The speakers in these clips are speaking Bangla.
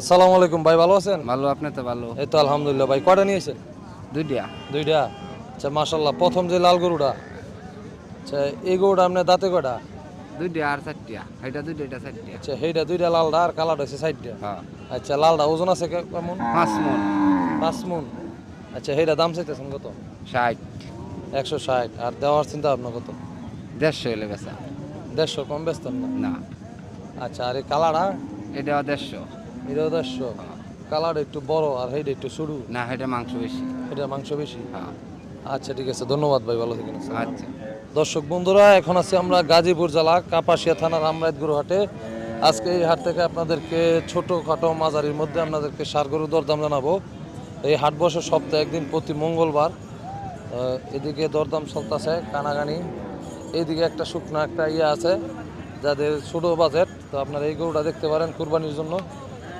আসসালামু আলাইকুম ভাই ভালো আছেন? ভালো আপনি তো ভালো। এই তো আলহামদুলিল্লাহ ভাই কয়টা নিয়েছেন দুইটা। দুইটা? আচ্ছা মাশাল্লাহ প্রথম যে লাল গরুটা আচ্ছা এই গরুটা আপনার দাঁতে কয়টা? দুইটা আর চারটা। এটা দুইটা এটা চারটা। আচ্ছা সেইটা দুইটা লালটা আর কালারটা হচ্ছে সাইডটা হ্যাঁ। আচ্ছা লালটা ওজন আছে কেমন? পাঁচ মন। পাঁচ মন। আচ্ছা সেইটা দাম চাইতেছেন কত? ষাট। একশো ষাট। আর দেওয়ার চিন্তা ভাবনা কত? দেড়শো এলে বেচা। দেড়শো কম বেচতেন না? না। আচ্ছা আর এই কালারটা? এটা দেড়শো। এটাও দেড়শো কালার একটু বড় আর সেইটা একটু সরু। না এটা মাংস বেশি। এটা মাংস বেশি? হ্যাঁ। আচ্ছা ঠিক আছে। ধন্যবাদ ভাই ভালো থাকেন। আচ্ছা। দর্শক বন্ধুরা এখন আছি আমরা গাজীপুর জেলা কাপাসিয়া থানার আমরাইতগুরু হাটে। আজকে এই হাট থেকে আপনাদেরকে ছোট খাটো মাঝারির মধ্যে আপনাদেরকে সার গরু দরদাম জানাব। এই হাট বসে সপ্তাহে একদিন প্রতি মঙ্গলবার। এদিকে দরদাম চলতেছে কানাগানি। এইদিকে একটা শুকনো একটা ইয়ে আছে যাদের ছোট বাজেট। তো আপনারা এই গরুটা দেখতে পারেন কুরবানির জন্য।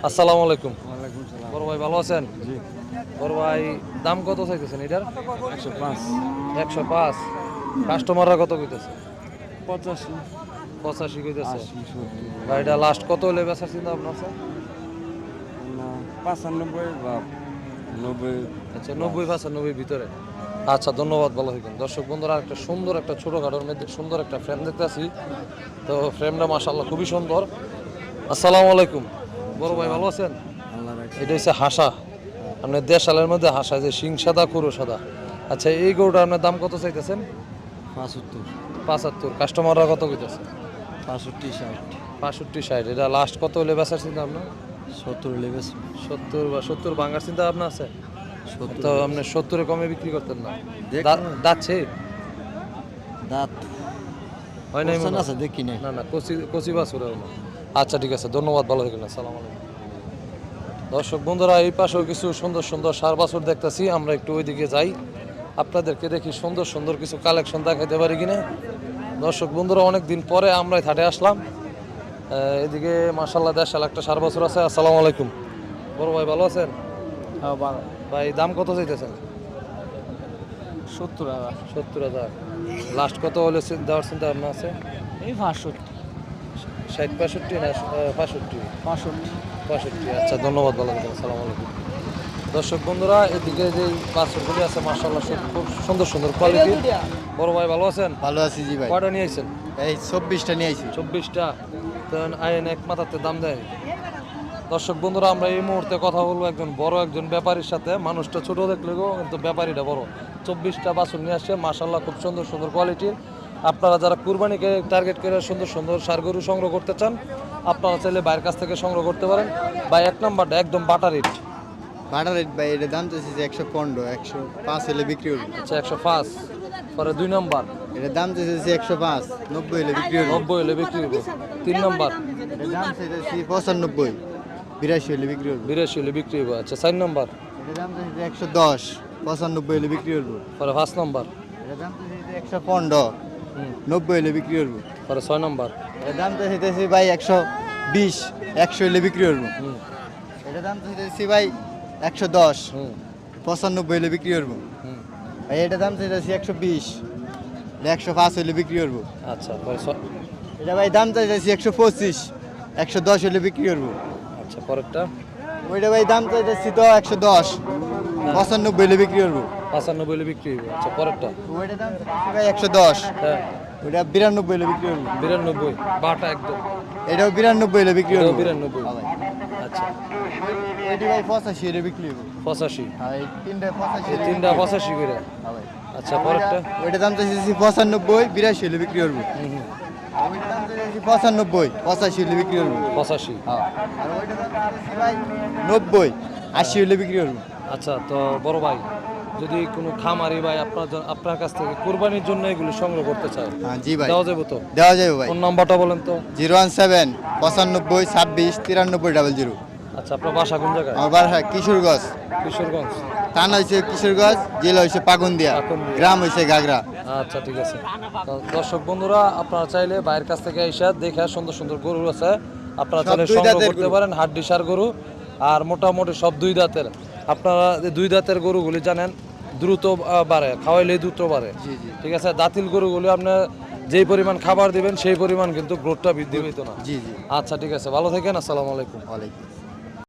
আসসালামু আলাইকুম। বড় ভাই ভালো আছেন? বড় ভাই দাম কত চাইতেছেন এটার? একশো পাঁচ। একশো পাঁচ। কাস্টমাররা কত কইতেছে? পঁচাশি। পঁচাশি কইতেছে। সত্তর। ভাই এটা লাস্ট কত হলে বেচার চিন্তা ভাবনা আছে? পাঁচানব্বই বা নব্বই। আচ্ছা নব্বই পাঁচানব্বই ভিতরে। আচ্ছা ধন্যবাদ ভালো থাকেন দর্শক বন্ধুরা একটা সুন্দর একটা ছোটোখাটোর মধ্যে সুন্দর একটা ফ্রেম দেখতে দেখতেছি তো ফ্রেমটা মাশাল্লাহ খুবই সুন্দর। আসসালামু আলাইকুম। বড় ভাই ভালো আছেন? এটা হচ্ছে হাসা। আপনার দেশালের মধ্যে হাসা যে শিং সাদা কুরো সাদা। আচ্ছা এই গরুটা আপনার দাম কত চাইতেছেন? পাঁচাত্তর। পাঁচাত্তর। কাস্টমাররা কত কইতেছে? পাঁষট্টি ষাট। পাঁষট্টি ষাট। এটা লাস্ট কত হলে বেচার চিন্তা আপনার সত্তর লেবে সত্তর বা সত্তর ভাঙার চিন্তা আপনার আছে? সত্তর তো আপনি সত্তরে কমে বিক্রি করতেন না। দেখ দা- দাচ্ছে দাঁত হয় মনে আছে দেখি না না না কচি কচি বাছুর আচ্ছা ঠিক আছে। ধন্যবাদ ভালো থাকেন আসসালামু আলাইকুম। দর্শক বন্ধুরা এই পাশেও কিছু সুন্দর সুন্দর সার বাছুর দেখতেছি। আমরা একটু ওইদিকে যাই। আপনাদেরকে দেখি সুন্দর সুন্দর কিছু কালেকশন দেখাতে পারি কিনা। দর্শক বন্ধুরা অনেক দিন পরে আমরা থাটে আসলাম। এদিকে মাসাল্লাহ দেড়শাল একটা সার বছর আছে। আসসালামু আলাইকুম। বড় ভাই ভালো আছেন? হ্যাঁ ভাই দাম কত চাইতেছেন? সত্তর হাজার। সত্তর হাজার। লাস্ট কত হলে দেওয়ার চিন্তা ভাবনা আছে? এই পাঁচষট্টি ষাট পঁয়ষট্টি না পঁয়ষট্টি? পাঁচষট্টি পঁয়ষট্টি আচ্ছা ধন্যবাদ ভালো থাকেন আসসালামু আলাইকুম। দর্শক বন্ধুরা এদিকে যে বাছুরগুলি আছে মার্শাল্লাহ খুব সুন্দর সুন্দর কোয়ালিটি বড় ভাই ভালো আছেন? ভালো আছি জি ভাই। কয়টা নিয়ে আইছেন এই চব্বিশটা নিয়ে আইছি চব্বিশটা। তো আইন এক মাথাতে দাম দেয়। দর্শক বন্ধুরা আমরা এই মুহূর্তে কথা বলব একজন বড় একজন ব্যাপারীর সাথে। মানুষটা ছোট দেখলেও কিন্তু ব্যাপারীটা বড়। চব্বিশটা বাছুর নিয়ে আসছে মার্শাল্লাহ খুব সুন্দর সুন্দর কোয়ালিটির আপনারা যারা কুরবানিকে টার্গেট করে সুন্দর সুন্দর সার গরু সংগ্রহ করতে চান আপনারা চাইলে বাইরের কাছ থেকে সংগ্রহ করতে পারেন। বা এক নম্বরটা একদম বাটার ইট বাটার রেট ভাই এটা দাম চাইছি যে একশো পনেরো একশো পাঁচ হলে বিক্রি হবে আচ্ছা একশো পাঁচ। পরে দুই নম্বর। এটা দাম চাইছি একশো পাঁচ নব্বই হলে বিক্রি হবে নব্বই হলে বিক্রি হবে তিন নম্বর। এটা দাম চাইছি পঁচানব্বই বিরাশি হলে বিক্রি হবে বিরাশি হলে বিক্রি হবে আচ্ছা চার নম্বর। এটা দাম চাইছি একশো দশ পঁচানব্বই হলে বিক্রি হবে পরে পাঁচ নম্বর। এটা দাম চাইছি একশো পনেরো। নব্বই হলে বিক্রি হবে পরে ছয় নম্বর। এটা দাম চাইছি ভাই একশো বিশ একশো হলে বিক্রি হুম। এটা দাম চাইছি ভাই একশো দশ হুম। পঁচানব্বই হলে বিক্রি করব। হুম। ভাই এটা দাম চাইছি একশো বিশ একশো পাঁচ হলে বিক্রি করব। আচ্ছা এটা ভাই দাম চাইছি একশো পঁচিশ একশো দশ হলে বিক্রি করব। আচ্ছা পরেরটা। ওইটা ভাই দাম চাইছি তো একশো দশ। পঁচানব্বই হলে বিক্রি করব। পঁচানব্বই হলে বিক্রি হবে আচ্ছা পরেরটা? ওইটা দাম ভাই একশো দশ। হ্যাঁ। ওইটা বিরানব্বই হলে বিক্রি করব। বিরানব্বই বাটা একদম। এটাও বিরানব্বই হলে বিক্রি করব। বিরানব্বই। হ্যাঁ আচ্ছা। এটি ভাই পঁচাশি হলে বিক্রি করব পঁচাশি? হ্যাঁ এই তিনটা পঁচাশি তিনটা পঁচাশি করে হ্যাঁ। আচ্ছা পরেরটা? ওইটা দাম চাইছি পঁচানব্বই বিরাশি হলে বিক্রি করব। পঁচানব্বই পঁচাশি হলে বিক্রি করব। পঁচাশি। হ্যাঁ। আর নব্বই আশি হলে বিক্রি করব। আচ্ছা তো বড় ভাই যদি কোনো খামারি ভাই আপনার আপনার কাছ থেকে কুরবানির জন্য এগুলো সংগ্রহ করতে চায় হ্যাঁ জি ভাই। দেওয়া যাবে তো? দেওয়া যাবে ভাই। ফোন নাম্বারটা বলেন তো। জিরো ওয়ান সেভেন পঁচানব্বই ছাব্বিশ তিরানব্বই ডাবল জিরো। আচ্ছা আপনার বাসা কোন জায়গায়? আমার বাসা কিশোরগঞ্জ। কিশোরগঞ্জ। থানা হয়েছে কিশোরগঞ্জ জেলা হয়েছে পাকুন্দিয়া। গ্রাম হয়েছে গাগরা আচ্ছা ঠিক আছে। তো দর্শক বন্ধুরা আপনারা চাইলে বাইরের কাছ থেকে এসে দেখে সুন্দর সুন্দর গরু আছে। আপনারা চাইলে সংগ্রহ করতে পারেন হাড্ডি সার গরু। আর মোটামুটি সব দুই দাঁতের আপনারা দুই দাঁতের গরুগুলি জানেন দ্রুত বাড়ে খাওয়াইলে দ্রুত বাড়ে। ঠিক আছে? দাঁতিল গরুগুলি আপনার যেই পরিমাণ খাবার দিবেন সেই পরিমাণ কিন্তু গ্রোথটা বৃদ্ধি হইতো না। জি জি। আচ্ছা ঠিক আছে। ভালো থাকেন আসসালামু আলাইকুম। ওয়ালাইকুম